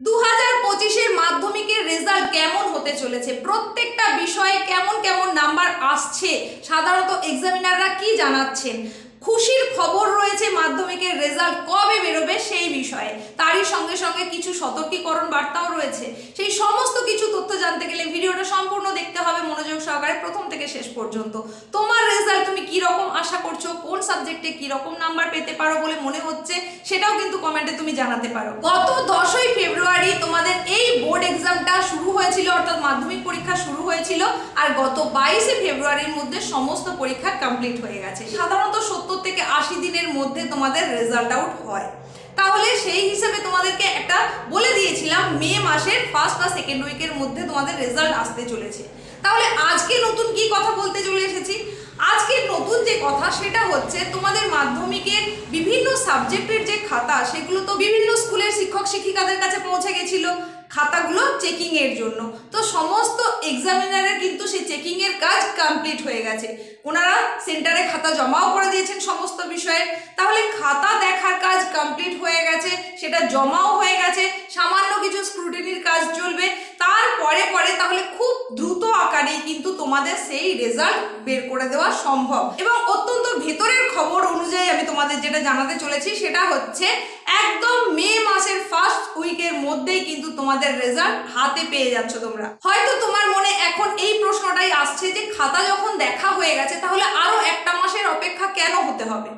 দু হাজার পঁচিশের মাধ্যমিকের রেজাল্ট কেমন হতে চলেছে? প্রত্যেকটা বিষয়ে কেমন কেমন নাম্বার আসছে? সাধারণত এক্সামিনাররা কি জানাচ্ছেন? খুশির খবর রয়েছে মাধ্যমিকের রেজাল্ট কবে বেরোবে সেই বিষয়ে। তারই সঙ্গে সঙ্গে কিছু সতর্কীকরণ বার্তাও রয়েছে। সেই সমস্ত কিছু তথ্য জানতে গেলে ভিডিওটা সম্পূর্ণ দেখতে হবে মনোযোগ সহকারে প্রথম থেকে শেষ পর্যন্ত। তোমার রেজাল্ট তুমি কি রকম আশা করছ? কোন সাবজেক্টে কি রকম নাম্বার পেতে পারো বলে মনে হচ্ছে? সেটাও কিন্তু কমেন্টে তুমি জানাতে পারো। গত দশই ফেব্রুয়ারি তোমাদের এই বোর্ড এক্সামটা শুরু হয়েছিল, অর্থাৎ মাধ্যমিক পরীক্ষা শুরু হয়েছিল, আর গত বাইশে ফেব্রুয়ারির মধ্যে সমস্ত পরীক্ষা কমপ্লিট হয়ে গেছে। সাধারণত সত্তর থেকে আশি দিনের মধ্যে তোমাদের রেজাল্ট আউট হয়। তাহলে সেই হিসেবে তোমাদেরকে একটা বলে দিয়েছিলাম, মে মাসের ফার্স্ট বা সেকেন্ড উইকের মধ্যে তোমাদের রেজাল্ট আসতে চলেছে। তাহলে আজকে নতুন কি কথা বলতে চলে এসেছি? আজকে নতুন যে কথা সেটা হচ্ছে তোমাদের মাধ্যমিকের বিভিন্ন সাবজেক্টের যে খাতা, সেগুলো তো বিভিন্ন স্কুলের শিক্ষক শিক্ষিকাদের কাছে পৌঁছে গেছিল খাতাগুলো চেকিং এর জন্য। তো সমস্ত এক্সামিনারের কিন্তু সেই চেকিং এর কাজ কমপ্লিট হয়ে গেছে। ওনারা সেন্টারে খাতা জমাও করে দিয়েছেন সমস্ত বিষয়ে। তাহলে খাতা দেখার কাজ কমপ্লিট হয়ে গেছে, সেটা জমাও হয়ে গেছে, সামান্য কিছু স্ক্রুটিনির কাজ চলবে। তারপরে পরে তাহলে খুব দ্রুত আকারেই কিন্তু তোমাদের সেই রেজাল্ট বের করে দেওয়া সম্ভব। এবং অত্যন্ত ভেতরের খবর অনুযায়ী আমি তোমাদের যেটা জানাতে চলেছি, সেটা হচ্ছে একদম মে মাসের ফার্স্ট উইকের মধ্যেই কিন্তু তোমাদের রেজাল্ট হাতে পেয়ে যাচ্ছ তোমরা। হয়তো তোমার মনে এখন এই প্রশ্নটাই আসছে যে খাতা যখন দেখা হয়ে গেছে, তাহলে আরও একটা মাসের অপেক্ষা কেন হতে হবে।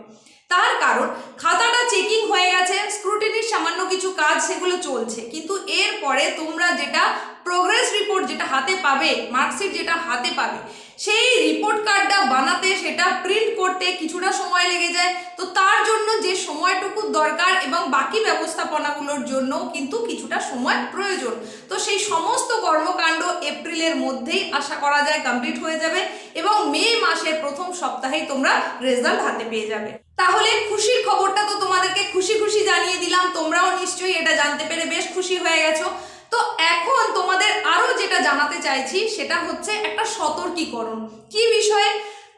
তার কারণ, খাতাটা চেকিং হয়ে গেছে স্ক্রুটিনির সামান্য কিছু কাজ, সেগুলো চলছে। কিন্তু এরপরে তোমরা যেটা প্রোগ্রেস রিপোর্ট যেটা হাতে পাবে মার্কশিট যেটা হাতে পাবে, সেই রিপোর্ট কার্ডটা বানাতে, সেটা প্রিন্ট করতে কিছুটা সময় লেগে যায়। তো তার জন্য যে সময়টুকু দরকার এবং বাকি ব্যবস্থাপনাগুলোর জন্য কিন্তু কিছুটা সময় প্রয়োজন। তো সেই সমস্ত কর্মকাণ্ড এপ্রিলের মধ্যেই আশা করা যায় কমপ্লিট হয়ে যাবে এবং মে মাসের প্রথম সপ্তাহেই তোমরা রেজাল্ট হাতে পেয়ে যাবে। তাহলে খুশির খবরটা তো তোমাদেরকে খুশি খুশি জানিয়ে দিলাম, তোমরাও নিশ্চয়ই এটা জানতে পেরে বেশ খুশি হয়ে গেছো। তো এখন তোমাদের আরও যেটা জানাতে চাইছি, সেটা হচ্ছে একটা সতর্কীকরণ। কি বিষয়ে?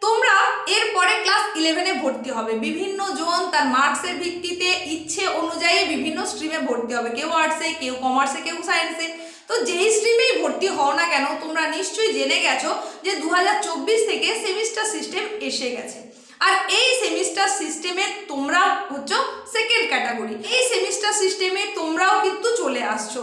তোমরা এরপরে ক্লাস ইলেভেনে ভর্তি হবে। বিভিন্ন জন তার মার্কসের ভিত্তিতে ইচ্ছে অনুযায়ী বিভিন্ন স্ট্রিমে ভর্তি হবে। কেউ আর্টসে কেউ কমার্সে কেউ সায়েন্সে তো যেই স্ট্রিমেই ভর্তি হও না কেন, তোমরা নিশ্চয়ই জেনে গেছো যে দু হাজার চব্বিশ থেকে সেমিস্টার সিস্টেম এসে গেছে। আর এই সেমিস্টার সিস্টেমে তোমরা হচ্ছে সেকেন্ড ক্যাটাগরি এই সেমিস্টার সিস্টেমে তোমরাও কিন্তু চলে আসছো।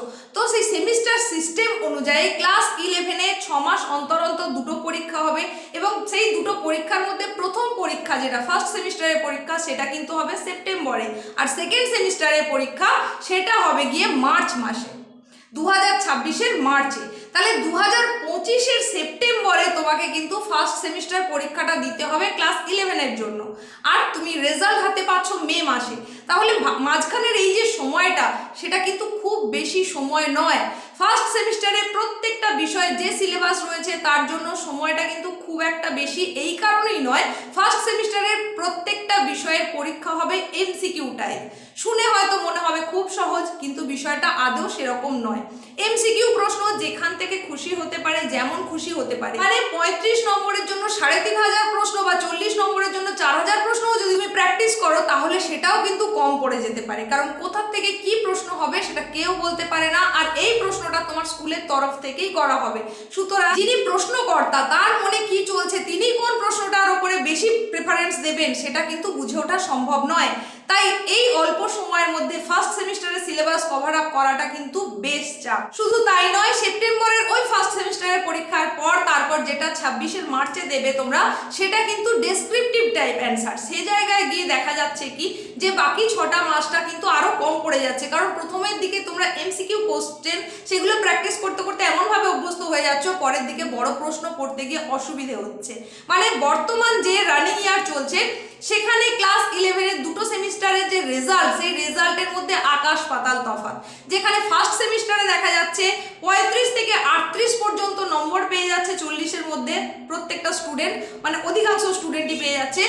সেই সেমিস্টার সিস্টেম অনুযায়ী ক্লাস ইলেভেনে ছ মাস অন্তর অন্তর দুটো পরীক্ষা হবে এবং সেই দুটো পরীক্ষার মধ্যে প্রথম পরীক্ষা যেটা ফার্স্ট সেমিস্টারের পরীক্ষা সেটা কিন্তু হবে সেপ্টেম্বরে আর সেকেন্ড সেমিস্টারের পরীক্ষা সেটা হবে গিয়ে মার্চ মাসে। দু হাজার ছাব্বিশের মার্চে। তাহলে দু হাজার পঁচিশের সেপ্টেম্বরে তোমাকে কিন্তু ফার্স্ট সেমিস্টার পরীক্ষাটা দিতে হবে ক্লাস ইলেভেনের জন্য। আর তুমি রেজাল্ট হাতে পাচ্ছ মে মাসে। তাহলে মাঝখানের এই যে সময়টা সেটা কিন্তু খুব বেশি সময় নয়। ফার্স্ট সেমিস্টারে প্রত্যেকটা বিষয়ে যে সিলেবাস রয়েছে, তার জন্য সময়টা কিন্তু খুব একটা বেশি। এই কারণেই নয় ফার্স্ট সেমিস্টারের প্রত্যেকটা বিষয়ের পরীক্ষা হবে এমসিকিউ টাইপ শুনে হয়তো মনে হবে খুব সহজ, কিন্তু বিষয়টা আদৌ সেরকম নয়। এমসিকিউ প্রশ্ন যেখান থেকে খুশি হতে পারে, যেমন খুশি হতে পারে। মানে পঁয়ত্রিশ নম্বরের জন্য সাড়ে তিন হাজার প্রশ্ন বা চল্লিশ নম্বরের জন্য চার হাজার প্রশ্নও যদি তুমি প্র্যাকটিস করো তাহলে সেটাও কিন্তু কম পড়ে যেতে পারে। কারণ কোথা থেকে কি প্রশ্ন হবে সেটা কেউ বলতে পারে না, আর এই প্রশ্নটা তোমার স্কুলের তরফ থেকেই করা হবে। সুতরাং যিনি প্রশ্নকর্তা, তার মনে কি চলছে, তিনি কোন প্রশ্নটার উপরে বেশি প্রেফারেন্স দেবেন, সেটা কিন্তু বুঝে ওঠা সম্ভব নয়। তাই এই অল্প সময়ের মধ্যে ফার্স্ট সেমিস্টারের সিলেবাস কভার আপ করাটা কিন্তু বেশ চাপ। শুধু তাই নয়, সেপ্টেম্বরের ওই ফার্স্ট সেমিস্টারের পরীক্ষার পর, তারপর যেটা ছাব্বিশের মার্চে দেবে তোমরা, সেটা কিন্তু ডেসক্রিপটিভ টাইপ অ্যান্সার সে জায়গায় গিয়ে দেখা যাচ্ছে কি? যে বাকি ছটা মাসটা কিন্তু আরও কম পড়ে যাচ্ছে। কারণ প্রথমের দিকে তোমরা এমসিকিউ কোশ্চেন সেগুলো প্র্যাকটিস করতে করতে এমনভাবে অভ্যস্ত হয়ে যাচ্ছ, পরের দিকে বড় প্রশ্ন পড়তে গিয়ে অসুবিধে হচ্ছে। মানে বর্তমান যে রানিং ইয়ার চলছে, সেখানে ক্লাস ইলেভেনের দুটো সেমিস্টারের যে রেজাল্ট সেই রেজাল্টের মধ্যে আকাশ পাতাল তফাৎ। যেখানে ফার্স্ট সেমিস্টারে দেখা যাচ্ছে পঁয়ত্রিশ থেকে আটত্রিশ পর্যন্ত নম্বর পেয়ে যাচ্ছে চল্লিশের মধ্যে প্রত্যেকটা স্টুডেন্ট মানে অধিকাংশ স্টুডেন্টই পেয়ে যাচ্ছে।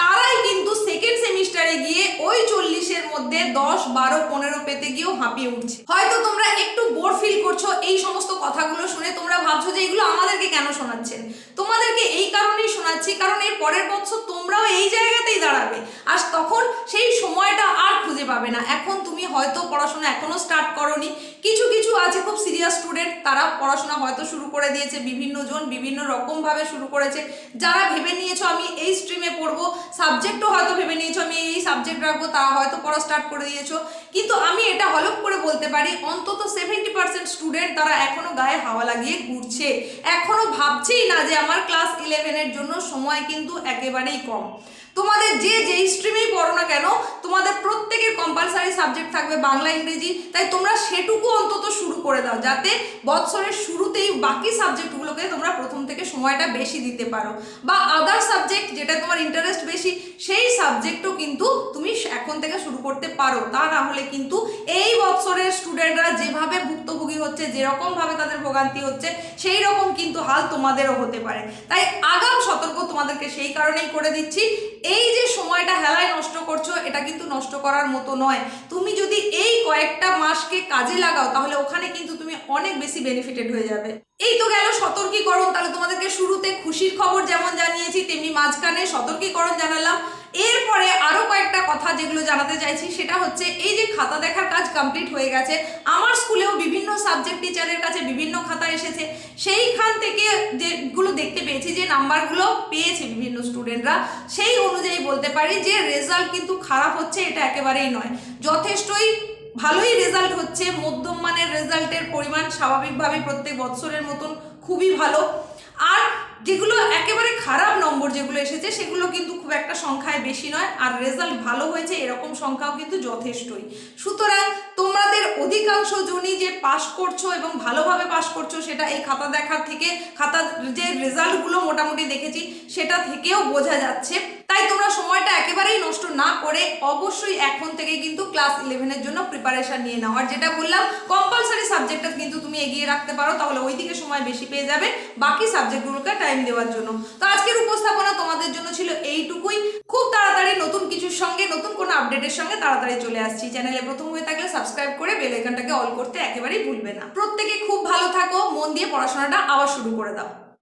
তারাই কিন্তু সেকেন্ড সেমিস্টারে গিয়ে ওই চল্লিশের মধ্যে দশ, বারো, পনেরো পেতে গিয়েও হাঁপিয়ে উঠছে। হয়তো তোমরা একটু বোর ফিল করছ এই সমস্ত কথাগুলো শুনে তোমরা ভাবছ যে এগুলো আমাদেরকে কেন শোনাচ্ছেন? তোমাদেরকে এই কারণেই শোনাচ্ছি, কারণ এর পরের বছর তোমরাও এই জায়গাতেই দাঁড়াবে। আর তখন সেই সময়টা আর খুঁজে পাবে না। এখন তুমি হয়তো পড়াশোনা এখনও স্টার্ট করনি। কিছু আছে খুব সিরিয়াস স্টুডেন্ট তারা পড়াশোনা হয়তো শুরু করে দিয়েছে বিভিন্ন জন বিভিন্ন রকমভাবে শুরু করেছে। যারা ভেবে নিয়েছো আমি এই স্ট্রিমে পড়ব সাবজেক্টও হয়তো ভেবে নিয়েছো, আমি এই সাবজেক্ট রাখব তারা হয়তো পড়া স্টার্ট করে দিয়েছ। কিন্তু আমি এটা হলফ করে বলতে পারি, অন্তত সেভেন্টি পার্সেন্ট স্টুডেন্ট তারা এখনও গায়ে হাওয়া লাগিয়ে ঘুরছে। এখনও ভাবছেই না যে আমার ক্লাস ইলেভেনের জন্য সময় কিন্তু একেবারেই কম। তোমাদের যে যেই স্ট্রিমেই পড়ো না কেন, তোমাদের প্রত্যেকের কম্পালসারি সাবজেক্ট থাকবে বাংলা, ইংরেজি, তাই তোমরা সেটুকু অন্তত করে দাও, যাতে বৎসরের শুরুতেই বাকি সাবজেক্টগুলোকে তোমরা প্রথম থেকে সময়টা বেশি দিতে পারো। বা আদার সাবজেক্ট যেটা তোমার ইন্টারেস্ট বেশি, সেই সাবজেক্টও কিন্তু তুমি এখন থেকে শুরু করতে পারো। তা না হলে কিন্তু এই বৎসরের স্টুডেন্টরা যেভাবে ভুক্তভোগী হচ্ছে যেরকম ভাবে তাদের ভোগান্তি হচ্ছে সেই রকম কিন্তু হাল তোমাদেরও হতে পারে। তাই আগাম সতর্ক তোমাদেরকে সেই কারণেই করে দিচ্ছি, এই যে সময়টা হেলায় নষ্ট করছ, এটা কিন্তু নষ্ট করার মতো নয়। তুমি যদি এই কয়েকটা মাসকে কাজে লাগাও, তাহলে ওখানে কিন্তু তুমি অনেক বেশি বেনিফিটেড হয়ে যাবে। এই তো গেল সতর্কীকরণ, তাহলে তোমাদেরকে শুরুতে খুশির খবর যেমন জানিয়েছি, তেমনি মাঝখানে সতর্কীকরণ জানালাম। এরপরে আরও কয়েকটা কথা যেগুলো জানাতে চাইছি, সেটা হচ্ছে এই যে খাতা দেখার কাজ কমপ্লিট হয়ে গেছে। আমার স্কুলেও বিভিন্ন সাবজেক্ট টিচারের কাছে বিভিন্ন খাতা এসেছে। সেইখান থেকে যেগুলো দেখতে পেয়েছি, যে নাম্বারগুলো পেয়েছে বিভিন্ন স্টুডেন্টরা সেই অনুযায়ী বলতে পারি যে রেজাল্ট কিন্তু খারাপ হচ্ছে, এটা একেবারেই নয়। যথেষ্টই ভালোই রেজাল্ট হচ্ছে। মধ্যম মানের রেজাল্টের পরিমাণ স্বাভাবিকভাবে প্রত্যেক বৎসরের মতন খুবই ভালো। আর যেগুলো একেবারে খারাপ নম্বর যেগুলো এসেছে, সেগুলো কিন্তু খুব একটা সংখ্যায় বেশি নয়। আর রেজাল্ট ভালো হয়েছে, এরকম সংখ্যাও কিন্তু যথেষ্টই। সুতরাং তোমাদের অধিকাংশ জনই যে পাশ করছ এবং ভালোভাবে পাশ করছ সেটা এই খাতা দেখার থেকে খাতার যে রেজাল্টগুলো মোটামুটি দেখেছি সেটা থেকেও বোঝা যাচ্ছে। তাই তোমরা সময়টা একেবারেই নষ্ট না করে অবশ্যই এখন থেকে কিন্তু ক্লাস ইলেভেনের জন্য প্রিপারেশন নিয়ে নাও। আর যেটা বললাম কম্পালসারি সাবজেক্টটা কিন্তু তুমি এগিয়ে রাখতে পারো, তাহলে ওই দিকে সময় বেশি পেয়ে যাবে। বাকি সাবজেক্টগুলোকে টাইম দেওয়ার জন্য। তো আজকের উপস্থাপনা তোমাদের জন্য ছিল এইটুকুই খুব তাড়াতাড়ি নতুন কিছুর সঙ্গে নতুন কোনো আপডেটের তাড়াতাড়ি চলে আসছি চ্যানেলে। প্রথম হয়ে থাকলে সাবস্ক্রাইব করে বেল আইকনটাকে অল করতে একেবারেই ভুলবে না। প্রত্যেকে খুব ভালো থাকো, মন দিয়ে পড়াশোনাটা আবার শুরু করে দাও।